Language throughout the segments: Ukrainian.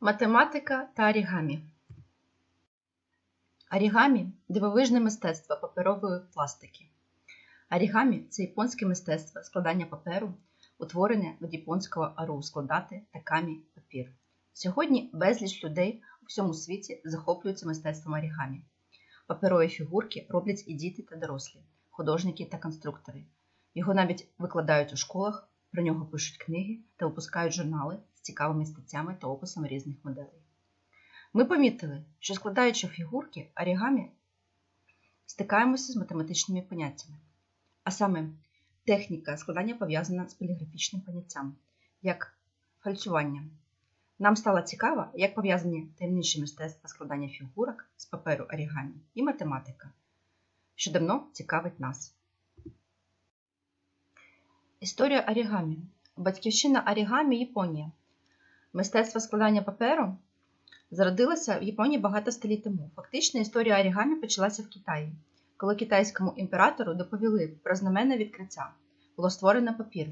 Математика та орігамі. Орігамі – дивовижне мистецтво паперової пластики. Орігамі – це японське мистецтво складання паперу, утворене від японського ару складати такамі папір. Сьогодні безліч людей у всьому світі захоплюються мистецтвом орігамі. Паперові фігурки роблять і діти та дорослі, художники та конструктори. Його навіть викладають у школах, про нього пишуть книги та випускають журнали цікавими статтями та описами різних моделей. Ми помітили, що складаючи фігурки орігамі, стикаємося з математичними поняттями. А саме, техніка складання пов'язана з поліграфічним поняттям, як фальцювання. Нам стало цікаво, як пов'язані таємничі мистецтва складання фігурок з паперу орігамі і математика, що давно цікавить нас. Історія орігамі. Батьківщина орігамі Японія. Мистецтво складання паперу зародилося в Японії багато століть тому. Фактично, історія орігамі почалася в Китаї, коли китайському імператору доповіли про знаменне відкриття. Було створено папір.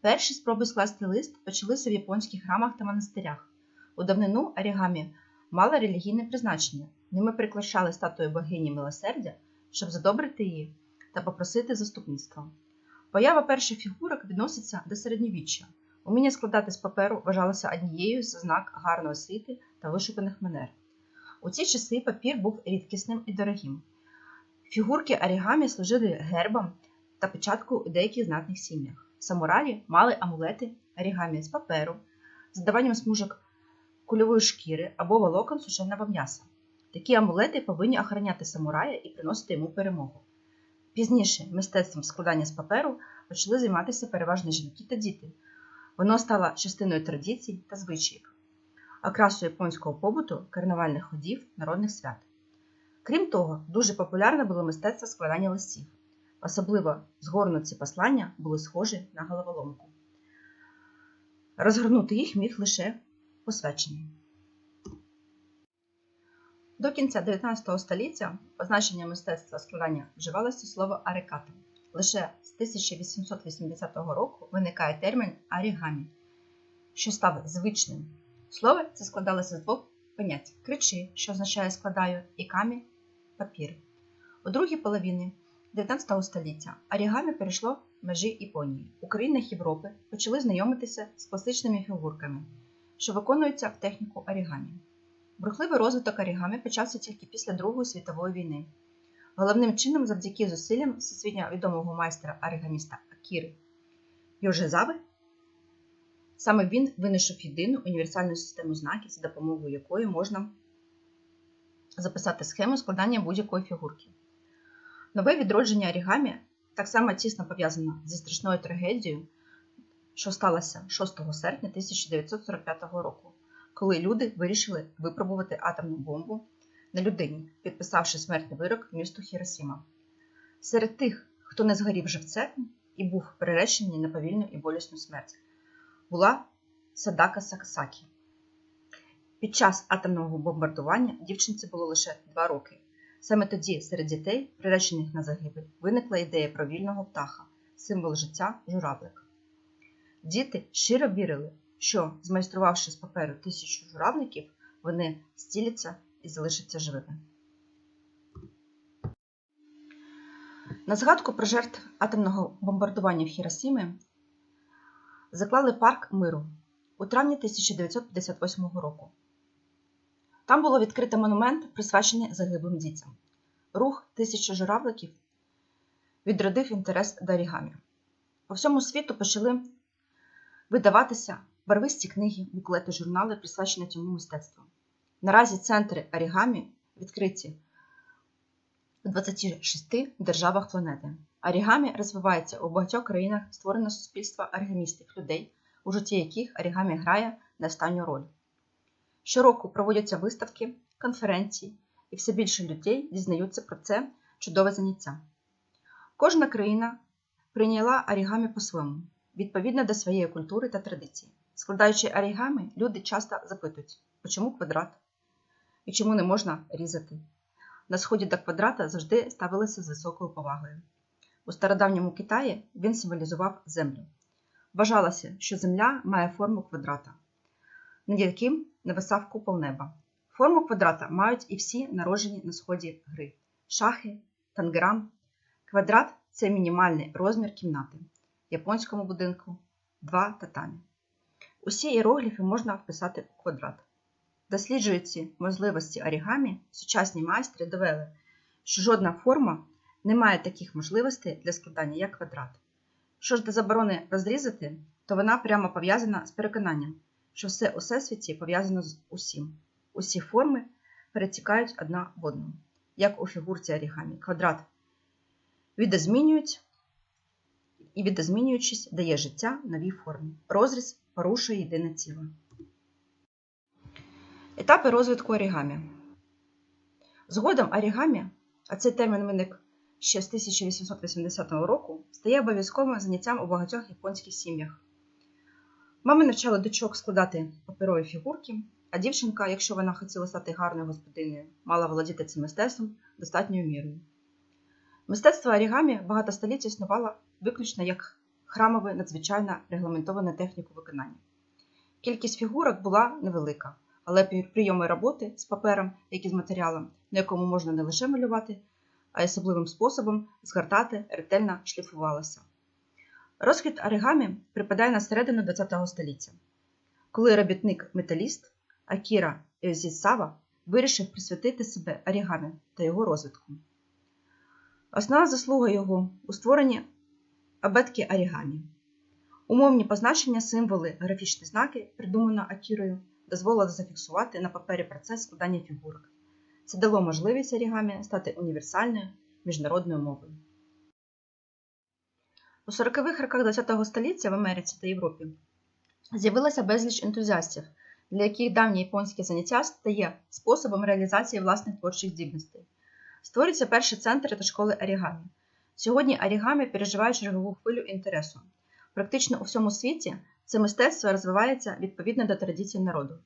Перші спроби скласти лист почалися в японських храмах та монастирях. У давнину орігамі мала релігійне призначення. Ними прикрашали статую богині милосердя, щоб задобрити її та попросити заступництва. Поява перших фігурок відноситься до середньовіччя. Уміння складати з паперу вважалося однією з ознак гарної освіти та вишуканих манер. У ці часи папір був рідкісним і дорогим. Фігурки орігамі служили гербом та початку у деяких знатних сім'ях. Самураї мали амулети орігамі з паперу, з додаванням смужок кульової шкіри або волокон сушеного м'яса. Такі амулети повинні охороняти самурая і приносити йому перемогу. Пізніше мистецтвом складання з паперу почали займатися переважно жінки та діти. Воно стало частиною традицій та звичаїв, окрасою японського побуту, карнавальних ходів, народних свят. Крім того, дуже популярне було мистецтво складання листів. Особливо згорнуті послання були схожі на головоломку. Розгорнути їх міг лише посвячений. До кінця 19 століття позначення мистецтва складання вживалося слово арикато. Лише з 1880 року виникає термін орігамі, що став звичним. Слово це складалося з двох понять кричи, що означає складаю, і камі папір. У другій половині 19 століття орігамі перейшло межі Японії. У країнах Європи почали знайомитися з класичними фігурками, що виконуються в техніку орігамі. Брухливий розвиток орігамі почався тільки після Другої світової війни. Головним чином завдяки зусиллям всесвітньо відомого майстра оригаміста Акіри Йожизави, саме він винайшов єдину універсальну систему знаків, за допомогою якої можна записати схему складання будь-якої фігурки. Нове відродження орігамі так само тісно пов'язано зі страшною трагедією, що сталося 6 серпня 1945 року, коли люди вирішили випробувати атомну бомбу на людині, підписавши смертний вирок місту Хіросіма. Серед тих, хто не згорів живцем і був приречений на повільну і болісну смерть, була Садака Сакасакі. Під час атомного бомбардування дівчинці було лише 2 роки. Саме тоді серед дітей, приречених на загибель, виникла ідея про вільного птаха, символ життя журавлик. Діти щиро вірили, що, змайструвавши з паперу тисячу журавликів, вони стіляться і залишаться живими. На згадку про жертв атомного бомбардування в Хіросімі заклали парк миру у травні 1958 року. Там було відкрито монумент, присвячений загиблим дітям. Рух тисячі журавликів відродив інтерес до орігамі. По всьому світу почали видаватися барвисті книги, буклети, журнали, присвячені цьому мистецтву. Наразі центри орігамі відкриті у 26 державах планети. Орігамі розвивається у багатьох країнах створено суспільство оригамістів, людей, у житті яких орігамі грає не останню роль. Щороку проводяться виставки, конференції, і все більше людей дізнаються про це чудове заняття. Кожна країна прийняла орігамі по-своєму, відповідно до своєї культури та традиції. Складаючи орігамі, люди часто запитують, чому квадрат і чому не можна різати. На сході до квадрата завжди ставилися з високою повагою. У стародавньому Китаї він символізував землю. Вважалося, що земля має форму квадрата, над яким нависав купол неба. Форму квадрата мають і всі народжені на сході гри шахи, танграм. Квадрат це мінімальний розмір кімнати. В японському будинку два татамі. Усі іерогліфи можна вписати у квадрат. Досліджуючи можливості орігамі, сучасні майстри довели, що жодна форма не має таких можливостей для складання, як квадрат. Що ж до заборони розрізати, то вона прямо пов'язана з переконанням, що все у всесвіті пов'язано з усім. Усі форми перетікають одна в одну, як у фігурці орігамі. Квадрат відозмінюють і відозмінюючись дає життя новій формі. Розріз порушує єдине ціле. Етапи розвитку орігамі. Згодом орігамі, а цей термін виник ще з 1880 року, стає обов'язковим заняттям у багатьох японських сім'ях. Мами навчали дочок складати паперові фігурки, а дівчинка, якщо вона хотіла стати гарною господинею, мала володіти цим мистецтвом достатньою мірою. Мистецтво орігамі багато століть існувало виключно як храмове надзвичайно регламентоване техніку виконання. Кількість фігурок була невелика, але прийоми роботи з папером, як і з матеріалом, на якому можна не лише малювати, а й особливим способом згортати ретельно шліфувалося. Розквіт оригамі припадає на середину ХХ століття, коли робітник-металіст Акіра Йозісава вирішив присвятити себе орігамі та його розвитку. Основна заслуга його у створенні абетки орігамі. Умовні позначення, символи, графічні знаки, придумано Акірою, дозволили зафіксувати на папері процес складання фігурок. Це дало можливість орігамі стати універсальною міжнародною мовою. У 40-х роках ХХ століття в Америці та Європі з'явилося безліч ентузіастів, для яких давнє японське заняття стає способом реалізації власних творчих здібностей. Створюються перші центри та школи орігамі. Сьогодні орігамі переживає чергову хвилю інтересу. Практично у всьому світі це мистецтво розвивається відповідно до традицій народу.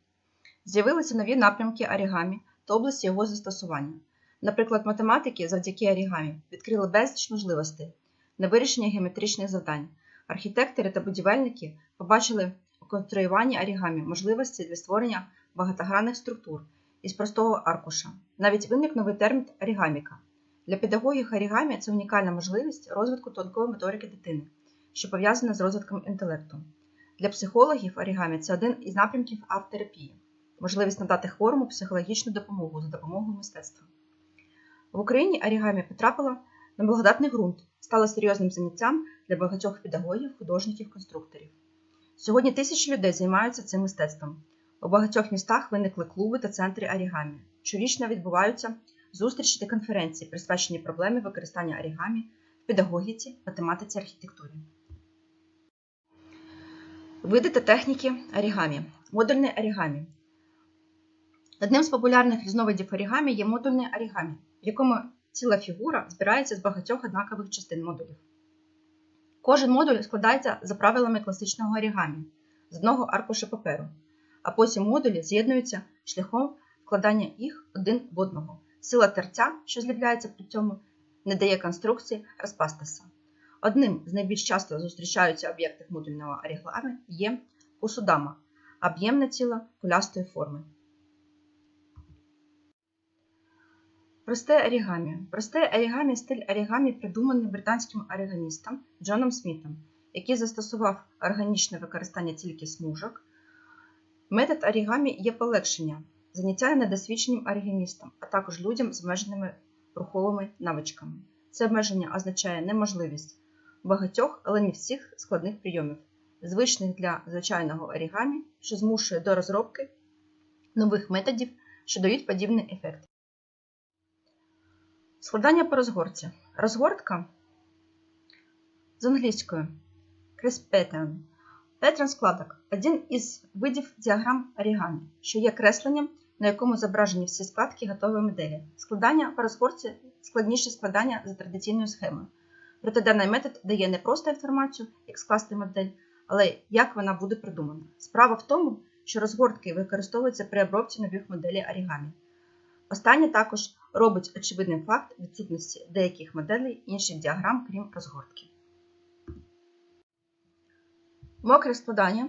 З'явилися нові напрямки орігамі та області його застосування. Наприклад, математики завдяки орігамі відкрили безліч можливостей на вирішення геометричних завдань. Архітектори та будівельники побачили у конструюванні орігамі можливості для створення багатогранних структур із простого аркуша. Навіть виник новий термін орігаміка. Для педагогів орігамі це унікальна можливість розвитку тонкої моторики дитини, що пов'язана з розвитком інтелекту. Для психологів орігамі це один із напрямків арт-терапії, можливість надати хворому психологічну допомогу за допомогою мистецтва. В Україні орігамі потрапила на благодатний ґрунт, стала серйозним заняттям для багатьох педагогів, художників, конструкторів. Сьогодні тисячі людей займаються цим мистецтвом. У багатьох містах виникли клуби та центри орігамі. Щорічно відбуваються зустрічі та конференції, присвячені проблемі використання орігамі в педагогіці, математиці, архітектурі. Види та техніки орігамі. Модульне орігамі. Одним з популярних різновидів орігамі є модульне орігамі, в якому ціла фігура збирається з багатьох однакових частин модулів. Кожен модуль складається за правилами класичного орігамі з одного аркуша паперу, а потім модулі з'єднуються шляхом вкладання їх один в одного. Сила терця, що зліпляється при цьому, не дає конструкції розпастися. Одним з найбільш часто зустрічаються об'єктів модульного орігамі є кусудама об'ємне тіло кулястої форми. Просте орігамі. Просте орігамі стиль орігамі придуманий британським орігамістом Джоном Смітом, який застосував органічне використання тільки смужок. Метод орігамі є полегшення, заняття недосвідченим орігамістам, а також людям з обмеженими руховими навичками. Це обмеження означає неможливість багатьох, але не всіх складних прийомів, звичних для звичайного орігамі, що змушує до розробки нових методів, що дають подібний ефект. Складання по розгорці. Розгортка з англійською Crisp Pattern. Петрон складок один із видів діаграм орігамі, що є кресленням, на якому зображені всі складки готової моделі. Складання по розгорці складніше складання за традиційною схемою. Проте даний метод дає не просто інформацію, як скласти модель, але як вона буде придумана. Справа в тому, що розгортки використовуються при обробці нових моделей орігамі. Останнє також робить очевидним факт відсутності деяких моделей інших діаграм, крім розгортки. Мокре складання.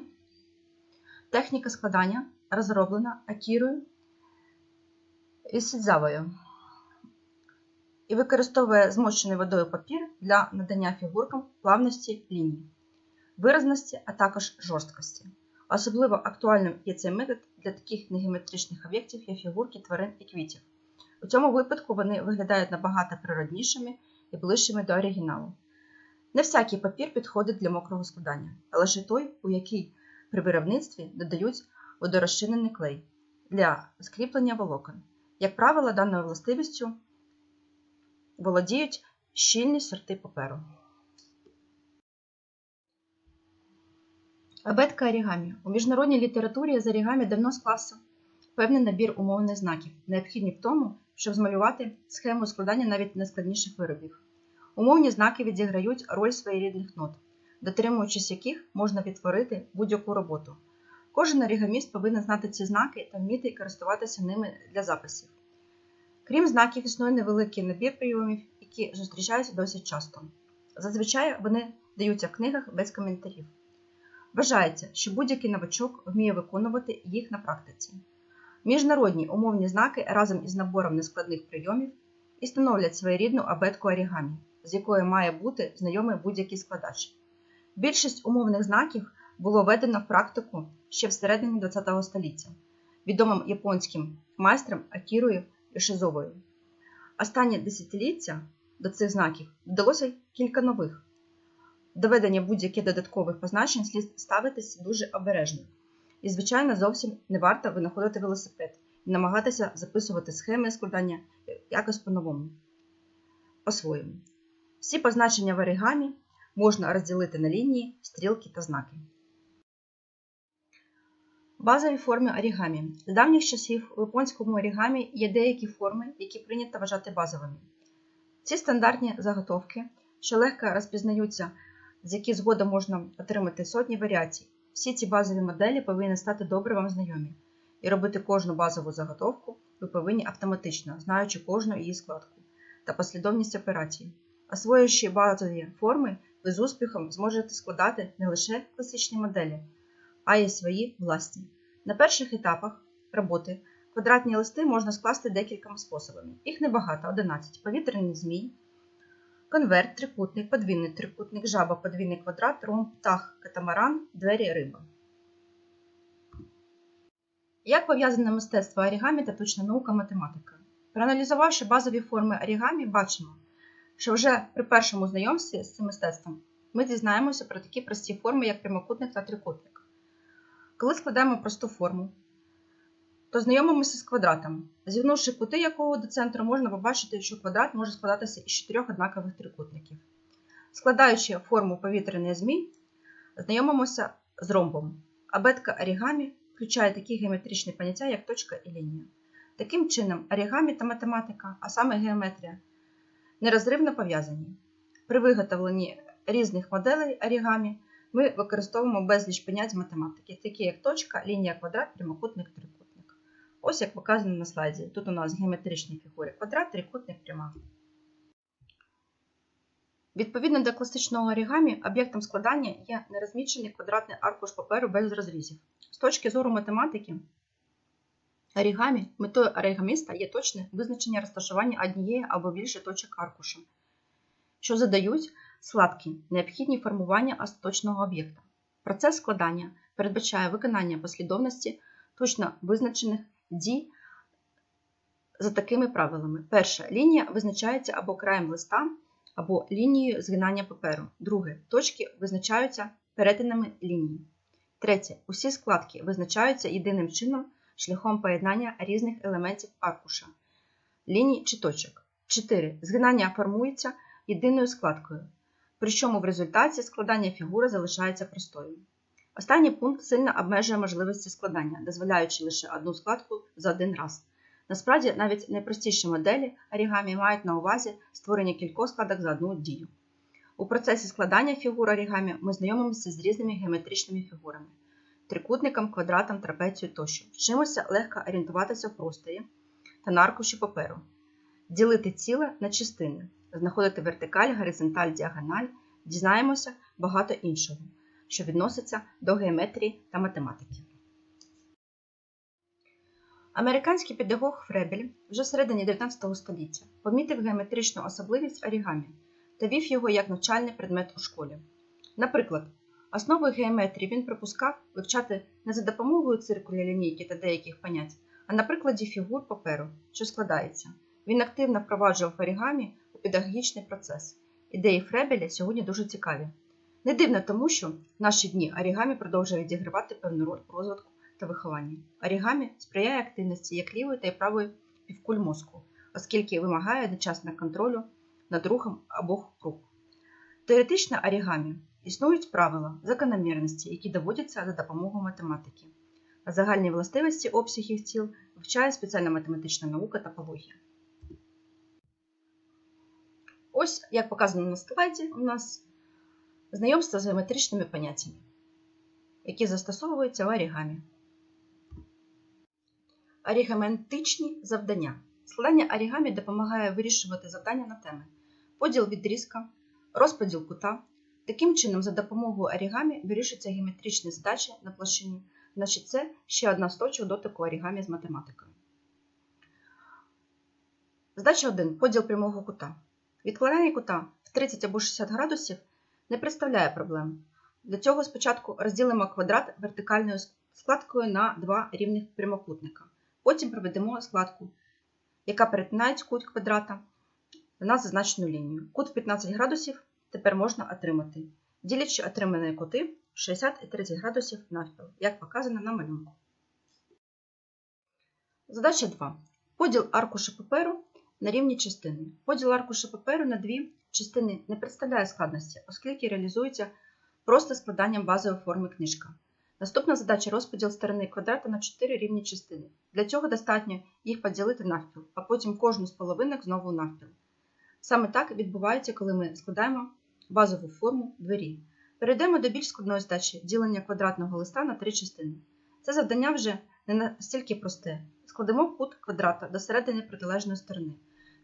Техніка складання розроблена Акірою і Сідзавою і використовує змочений водою папір для надання фігуркам плавності ліній, виразності, а також жорсткості. Особливо актуальним є цей метод для таких негеометричних об'єктів, як фігурки тварин і квітів. У цьому випадку вони виглядають набагато природнішими і ближчими до оригіналу. Не всякий папір підходить для мокрого складання, а лише той, у який при виробництві додають водорозчинений клей для скріплення волокон. Як правило, даною властивістю володіють щільні сорти паперу. Абетка орігамі. У міжнародній літературі з орігамі давно склався певний набір умовних знаків, необхідні в тому, щоб змалювати схему складання навіть найскладніших виробів. Умовні знаки відіграють роль своєрідних нот, дотримуючись яких можна відтворити будь-яку роботу. Кожен орігаміст повинен знати ці знаки та вміти користуватися ними для записів. Крім знаків, існує невеликий набір прийомів, які зустрічаються досить часто. Зазвичай вони даються в книгах без коментарів. Вважається, що будь-який новачок вміє виконувати їх на практиці. Міжнародні умовні знаки разом із набором нескладних прийомів і становлять своєрідну абетку орігамі, з якою має бути знайомий будь-який складач. Більшість умовних знаків було введено в практику ще всередині ХХ століття відомим японським майстром Акірою Йошизовою. Останні десятиліття до цих знаків додалося кілька нових. Доведення будь-яких додаткових позначень слід ставитися дуже обережно. І, звичайно, зовсім не варто винаходити велосипед і намагатися записувати схеми складання якось по-новому, по-своєму. Всі позначення в оригамі можна розділити на лінії, стрілки та знаки. Базові форми орігамі. З давніх часів у японському орігамі є деякі форми, які прийнято вважати базовими. Ці стандартні заготовки, що легко розпізнаються, з які згодом можна отримати сотні варіацій. Всі ці базові моделі повинні стати добре вам знайомі, і робити кожну базову заготовку ви повинні автоматично, знаючи кожну її складку та послідовність операцій. Освоюючи базові форми, ви з успіхом зможете складати не лише класичні моделі, а й свої власні. На перших етапах роботи квадратні листи можна скласти декількома способами. Їх небагато, 11. Повітряний змій, конверт, трикутник, подвійний трикутник, жаба, подвійний квадрат, ромб, птах, катамаран, двері, риба. Як пов'язане мистецтво орігамі та точна наука математика? Проаналізувавши базові форми орігамі, бачимо, що вже при першому знайомстві з цим мистецтвом ми дізнаємося про такі прості форми, як прямокутник та трикутник. Коли складаємо просту форму, то знайомимося з квадратом, зігнувши кути якого до центру, можна побачити, що квадрат може складатися із чотирьох однакових трикутників. Складаючи форму повітряний змій, знайомимося з ромбом. Абетка орігамі включає такі геометричні поняття, як точка і лінія. Таким чином, орігамі та математика, а саме геометрія, нерозривно пов'язані. При виготовленні різних моделей орігамі ми використовуємо безліч понять з математики, такі як точка, лінія, квадрат, прямокутник, трикутник. Ось як показано на слайді. Тут у нас геометричні фігури квадрат, трикутник, пряма. Відповідно до класичного орігамі, об'єктом складання є нерозмічений квадратний аркуш паперу без розрізів. З точки зору математики, орігамі метою оригаміста є точне визначення розташування однієї або більше точок аркуша, що задають складки, необхідні формування остаточного об'єкта. Процес складання передбачає виконання послідовності точно визначених дій за такими правилами. Перша лінія визначається або краєм листа, або лінією згинання паперу. Друге точки визначаються перетинами лінії. Третє. Усі складки визначаються єдиним чином шляхом поєднання різних елементів аркуша, ліній чи точок. 4. Згинання формується єдиною складкою, причому в результаті складання фігури залишається простою. Останній пункт сильно обмежує можливості складання, дозволяючи лише одну складку за один раз. Насправді, навіть найпростіші моделі орігамі мають на увазі створення кількох складок за одну дію. У процесі складання фігур орігамі ми знайомимося з різними геометричними фігурами трикутником, квадратом, трапецією тощо. Вчимося легко орієнтуватися в просторі та на аркуші паперу, ділити ціле на частини, знаходити вертикаль, горизонталь, діагональ, дізнаємося багато іншого, що відноситься до геометрії та математики. Американський педагог Фребель вже в середині 19 століття помітив геометричну особливість орігамі та вів його як навчальний предмет у школі. Наприклад, основи геометрії він припускав вивчати не за допомогою циркуля лінійки та деяких понять, а на прикладі фігур паперу, що складається. Він активно впроваджував орігамі педагогічний процес. Ідеї Фребеля сьогодні дуже цікаві. Не дивно тому, що в наші дні орігамі продовжує відігравати певну роль в розвитку та вихованні. Орігамі сприяє активності як лівої та й правої півкуль мозку, оскільки вимагає одночасного контролю над рухом обох рук. Теоретично орігамі існують правила, закономірності, які доводяться за допомогою математики. А загальні властивості обсягів тіл вивчає спеціальна математична наука топологія. Ось, як показано на слайді, у нас знайомство з геометричними поняттями, які застосовуються в орігамі. Орігаментичні завдання. Складання орігамі допомагає вирішувати завдання на теми, поділ відрізка, розподіл кута. Таким чином, за допомогою орігамі вирішуються геометричні задачі на площині. Значить, це ще одна з точок дотику орігамі з математикою. Задача 1. Поділ прямого кута. Відкладання кута в 30 або 60 градусів не представляє проблем. Для цього спочатку розділимо квадрат вертикальною складкою на два рівних прямокутника. Потім проведемо складку, яка перетинає кут квадрата на зазначену лінію. Кут в 15 градусів тепер можна отримати, ділячи отримані кути 60 і 30 градусів навпіл, як показано на малюнку. Задача 2. Поділ аркуша паперу на рівні частини. Поділ аркуша паперу на дві частини не представляє складності, оскільки реалізується просто складанням базової форми книжка. Наступна задача розподіл сторони квадрата на 4 рівні частини. Для цього достатньо їх поділити навпіл, а потім кожну з половинок знову навпіл. Саме так відбувається, коли ми складаємо базову форму двері. Перейдемо до більш складної задачі ділення квадратного листа на три частини. Це завдання вже не настільки просте. Складемо кут квадрата до середини протилежної сторони.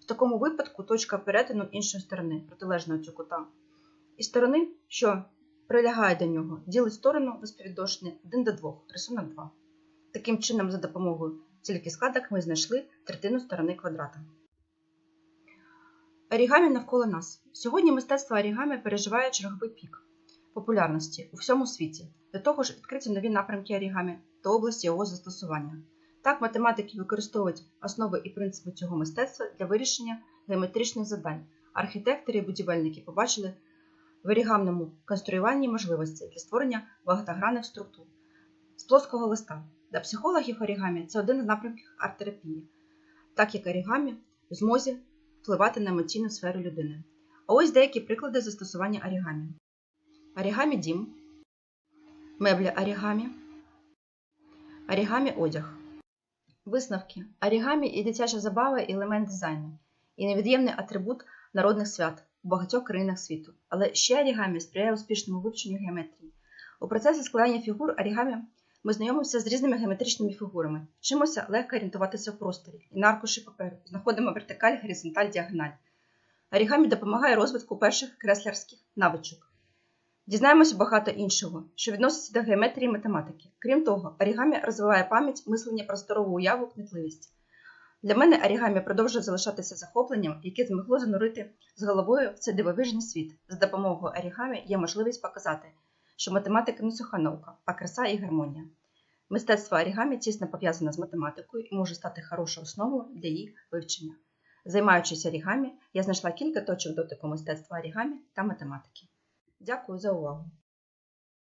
В такому випадку точка перетину іншої сторони, протилежної цього кута, і сторони, що прилягає до нього, ділить сторону співвідношення 1 до 2, рисунок 2. Таким чином, за допомогою тільки складок ми знайшли третину сторони квадрата. Орігамі навколо нас. Сьогодні мистецтво орігамі переживає черговий пік популярності у всьому світі. До того ж, відкриті нові напрямки орігамі та області його застосування. Так, математики використовують основи і принципи цього мистецтва для вирішення геометричних завдань. Архітектори і будівельники побачили в орігамному конструюванні можливості для створення багатогранних структур з плоского листа. Для психологів орігамі це один з напрямків арт-терапії, так як орігамі в змозі впливати на емоційну сферу людини. А ось деякі приклади застосування орігамі. Орігамі дім, меблі орігамі, орігамі одяг. Висновки. Орігамі і дитяча забава – елемент дизайну, і невід'ємний атрибут народних свят у багатьох країнах світу. Але ще орігамі сприяє успішному вивченню геометрії. У процесі складання фігур орігамі ми знайомимося з різними геометричними фігурами, вчимося легко орієнтуватися в просторі і на аркуші паперу, знаходимо вертикаль, горизонталь, діагональ. Орігамі допомагає розвитку перших креслярських навичок. Дізнаємося багато іншого, що відноситься до геометрії математики. Крім того, орігамі розвиває пам'ять, мислення, просторову уяву, кмітливість. Для мене орігамі продовжує залишатися захопленням, яке змогло занурити з головою в цей дивовижний світ. За допомогою орігамі є можливість показати, що математика не суха наука, а краса і гармонія. Мистецтво орігамі тісно пов'язане з математикою і може стати хорошою основою для її вивчення. Займаючись орігамі, я знайшла кілька точок дотику мистецтва орігамі та математики. Дякую за увагу!